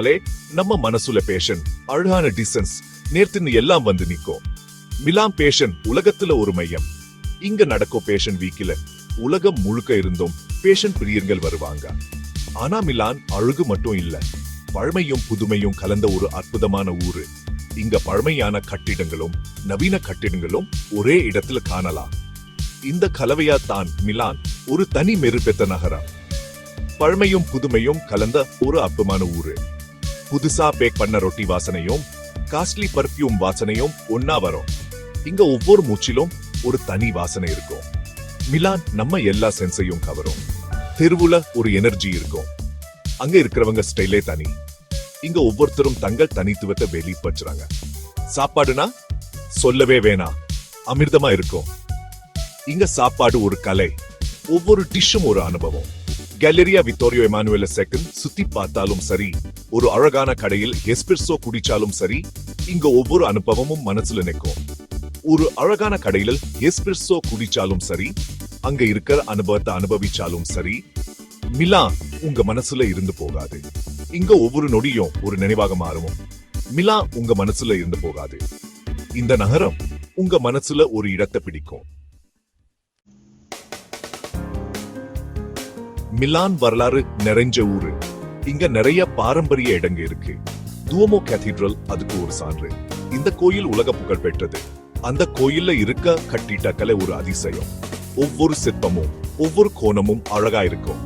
அலே நம்ம மனசுல பேஷன் அழகான டிசன்ஸ் நேர்த்தின்னு எல்லாம் வந்து நிற்கும் மிலாம் பேஷன் உலகத்துல ஒரு மையம். இங்க நடக்கும் பேஷன் வீக்கில உலகம் முழுக்க இருந்தும் பேஷன் பிரியர்கள் வருவாங்க. ஆனா மிலான் அழகு மட்டும் இல்ல. பழமையும் புதுமையும் கலந்த ஒரு அற்புதமான ஊரு. இங்க பழமையான கட்டிடங்களும் நவீன கட்டிடங்களும் ஒரே இடத்துல காணலாம். இந்த கலவையா தான் மிலான் ஒரு தனி மெருபெத்த நகரம். பழமையும் புதுமையும் கலந்த ஒரு அற்புதமான ஊரு. புதுசா பேக் பண்ண ரொட்டி வாசனையும் காஸ்ட்லி பர்ஃப்யூம் வாசனையும் ஒன்னா வரும். இங்க ஒவ்வொரு மூச்சிலும் ஒரு தனி வாசனை இருக்கும். மிலான் நம்ம எல்லா சென்ஸையும் கவரும். தெருவுல ஒரு எனர்ஜி இருக்கும். அங்க இருக்கிறவங்க ஸ்டைலே தனி. இங்க ஒவ்வொருத்தரும் தங்கள் தனித்துவத்தை வெளிப்படுத்துறாங்க. சாப்பாடுனா சொல்லவே வேணாம். அமிர்தமா இருக்கும். இங்க சாப்பாடு ஒரு கலை. ஒவ்வொரு டிஷ்ஷும் ஒரு அனுபவம். கேலரியா விக்டோரியோ எமானுவேல செகண்ட் சுத்தி பார்த்தாலும் சரி ஒரு அழகான கடையில் எஸ்பிரஸோ குடிச்சாலும் சரி இங்க ஒவ்வொரு அனுபவமும் மனசுல நிற்கும். ஒரு அழகான கடையில் எஸ்பிரஸோ குடிச்சாலும் சரி அங்க இருக்கிற அனுபவத்தை அனுபவிச்சாலும் சரி மிலா உங்க மனசுல இருந்து போகாது. இங்க ஒவ்வொரு நொடியும் ஒரு நினைவாக மாறும். மிலா உங்க மனசுல இருந்து போகாது. இந்த நகரம் உங்க மனசுல ஒரு இடத்தை பிடிக்கும். மிலான் வரலாறு நிறைஞ்ச ஊரு. இங்க நிறைய பாரம்பரிய இடங்க இருக்கு. துவமோ கேதீட்ரல் அதுக்கு ஒரு சான்று. இந்த கோயில் உலக புகழ் பெற்றது. அந்த கோயில்ல இருக்க கட்டிட்ட கலை ஒரு அதிசயம். ஒவ்வொரு சிற்பமும் ஒவ்வொரு கோணமும் அழகா இருக்கும்.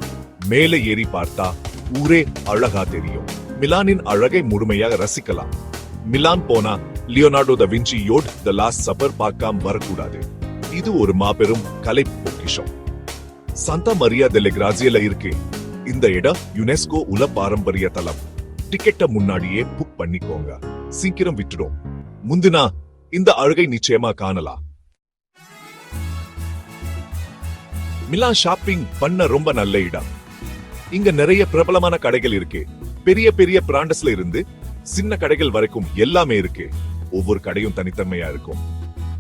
மேலே ஏறி பார்த்தா ஊரே அழகா தெரியும். மிலானின் அழகை முழுமையாக ரசிக்கலாம். மிலான் போனா லியோனார்டோ த விஞ்சி யோட் த லாஸ்ட் சப்பர் பார்க்காம வரக்கூடாது. இது ஒரு மாபெரும் கலை பொக்கிஷம். சாந்தா மரியா டெலே கிராசியல இருக்கு. இந்த இடம் யுனெஸ்கோ உல பாரம்பரிய தலம். டிக்கெட்ட முன்னாடியே புக் பண்ணிக்கோங்க. சீக்கிரம் விட்டுடும். முந்தினா இந்த அழகை நிச்சயமா காணலாம். மிலா ஷாப்பிங் பண்ண ரொம்ப நல்ல இடம். இங்க நிறைய பிரபலமான கடைகள் இருக்கு. பெரிய பெரிய பிராண்டஸ்ல இருந்து சின்ன கடைகள் வரைக்கும் எல்லாமே இருக்கு. ஒவ்வொரு கடையும் தனித்தன்மையா இருக்கும்.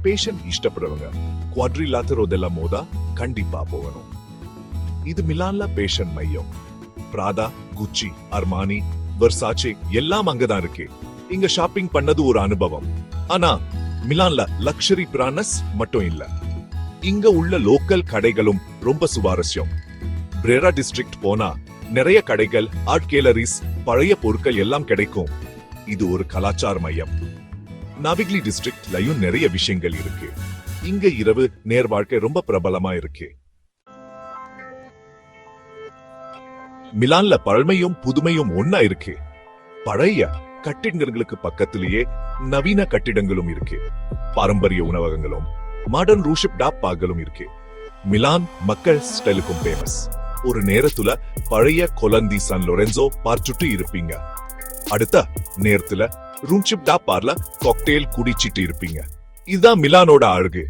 பேஷன் இஷ்டப்படுறவங்க. குவாட்ரிலாத்தரோ தெல்ல மோதா கண்டிப்பா போகணும். இது மிலான்ல பேஷன் மையம். பிராதா குச்சி அர்மானி வர்சாச்சே எல்லாம் அங்கதான் இருக்கு. இங்க ஷாப்பிங் பண்ணது ஒரு அனுபவம். ஆனா மிலான்ல லக்ஷரி பிரானஸ் மட்டும் இல்ல. இங்க உள்ள லோக்கல் கடைகளும் ரொம்ப சுவாரஸ்யம். பிரேரா டிஸ்ட்ரிக்ட் போனா நிறைய கடைகள் ஆர்ட் கேலரிஸ் பழைய பொருட்கள் எல்லாம் கிடைக்கும். இது ஒரு கலாச்சார மையம். நாவிக்லி டிஸ்ட்ரிக்ட்லயும் நிறைய விஷயங்கள் இருக்கு. இங்க இரவு நேர் வாழ்க்கை ரொம்ப பிரபலமா இருக்கு. மிலான்ல பழமையும் புதுமையும் ஒன்னா இருக்கு. பழைய கட்டிடங்களுக்கு பக்கத்திலேயே நவீன கட்டிடங்களும் இருக்கு. பாரம்பரிய உணவகங்களும் மாடர்ன் ரூஷிப் டாப்பாகளும் இருக்கு. மிலான் மக்கள் ஸ்டைலுக்கும் ஃபேமஸ் ஒரு நேரத்துல பழைய கொலந்தி சன் லொரென்சோ பார்த்துட்டு இருப்பீங்க. அடுத்த நேரத்துல ரூன்ஷிப் டாப்பார்ல காக்டெயில் குடிச்சிட்டு இருப்பீங்க. இதுதான் மிலானோட அழகு.